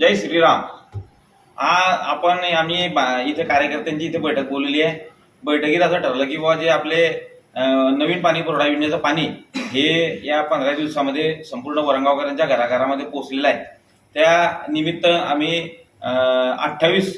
जय श्रीराम. हा आपण आम्ही बा- इथे कार्यकर्त्यांची इथे बैठक बोललेली आहे. बैठकीत असं ठरलं की बाबा जे आपले नवीन पाणी पुरवठा योजनेचं पाणी हे या पंधरा दिवसामध्ये संपूर्ण वरंगावकरांच्या घराघरामध्ये पोहोचलेलं आहे. त्या निमित्त आम्ही अठ्ठावीस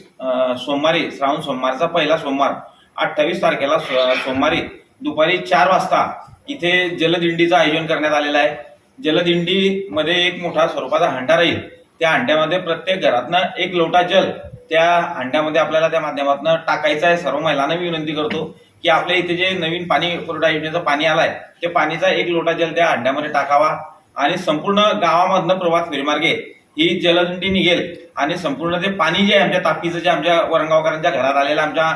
सोमवारी श्रावण सोमवारचा पहिला सोमवार अठ्ठावीस तारखेला सोमवारी दुपारी चार वाजता इथे जलदिंडीचं आयोजन करण्यात आलेलं आहे. जलदिंडीमध्ये एक मोठा स्वरूपाचा हंडा राहील त्या अंड्यामध्ये प्रत्येक घरातनं एक लोटा जल त्या अंड्यामध्ये आपल्याला त्या माध्यमातून टाकायचं आहे. सर्व महिलांना मी विनंती करतो की आपल्या इथे जे नवीन पाणी पुरवठा योजनेचं पाणी आलंय ते पाणीचा एक लोटा जल त्या अंड्यामध्ये टाकावा आणि संपूर्ण गावामधनं प्रवास फेरीमार्गे ही जलदंडी निघेल आणि संपूर्ण ते पाणी जे आहे आमच्या तापीचं जे आमच्या वरंगावकरांच्या घरात आलेलं आमच्या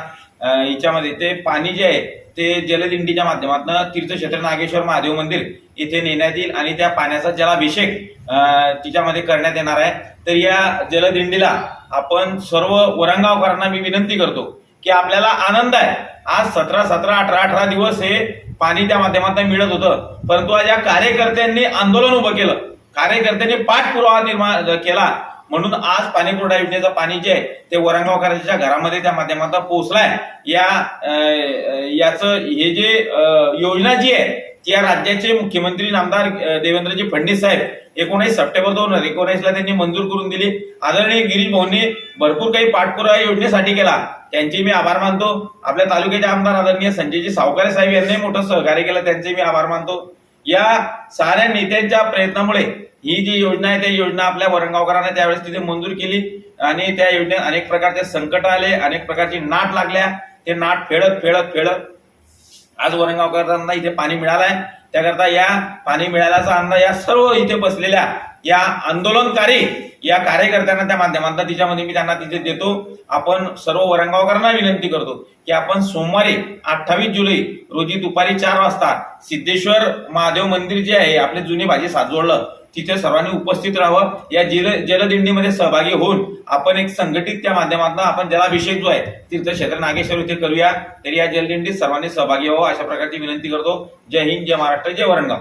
हिच्यामध्ये ते पाणी जे आहे ते जलदिंडीच्या माध्यमातून तीर्थक्षेत्र नागेश्वर महादेव मंदिर इथे नेण्यात येईल आणि त्या पाण्याचा जलाभिषेक तिच्यामध्ये करण्यात येणार आहे. तर या जलदिंडीला आपण सर्व वरंगावकरांना मी विनंती करतो की आपल्याला आनंद आहे. आज सतरा सतरा अठरा अठरा दिवस हे पाणी त्या माध्यमातून मिळत होतं. परंतु आज या कार्यकर्त्यांनी आंदोलन उभं केलं. कार्यकर्त्यांनी पाठपुरावा निर्माण केला. म्हणून आज पाणी पुरवठा योजनेचं पाणी जे आहे ते वरंगावकरांच्या घरामध्ये त्या माध्यमातून पोहोचलाय. या याचं हे जे योजना जी आहे ती या राज्याचे मुख्यमंत्री नामदार देवेंद्रजी फडणवीस साहेब एकोणीस सप्टेंबर दोन हजार एकोणीसला त्यांनी मंजूर करून दिली. आदरणीय गिरीश भाऊंनी भरपूर काही पाठपुरावा योजनेसाठी केला. त्यांचे मी आभार मानतो. आपल्या तालुक्याचे आमदार आदरणीय संजयजी सावकारे साहेब यांनी मोठं सहकार्य केलं. त्यांचे मी आभार मानतो. या साऱ्या नेत्यांच्या प्रयत्नामुळे ही जी योजना आहे त्या योजना आपल्या वरंगावकरांना त्यावेळेस तिथे मंजूर केली. आणि त्या योजनेत अनेक प्रकारचे संकट आले अनेक प्रकारची नाट लागल्या. ते नाट फेडत फेडत फेडत आज वरंगावकरांना इथे पाणी मिळालंय. त्याकरता या पाणी मिळाल्याचा अंदाज या सर्व इथे बसलेल्या या आंदोलनकारी या कार्यकर्त्यांना त्या माध्यमांना तिच्यामध्ये मी त्यांना तिथे देतो. आपण सर्व वरंगावकरांना विनंती करतो की आपण सोमवारी अठ्ठावीस जुलै रोजी दुपारी चार वाजता सिद्धेश्वर महादेव मंदिर जे आहे आपले जुने भाजी साजवडलं तिथे सर्वांनी उपस्थित राहावं. या जल जलदिंडीमध्ये सहभागी होऊन आपण एक संघटित त्या माध्यमातून आपण जलाभिषेक जो आहे तीर्थक्षेत्र नागेश्वर इथे करूया. तरी या जलदिंडीत सर्वांनी सहभागी व्हावं अशा प्रकारची विनंती करतो. जय हिंद जय महाराष्ट्र जय वरणगाव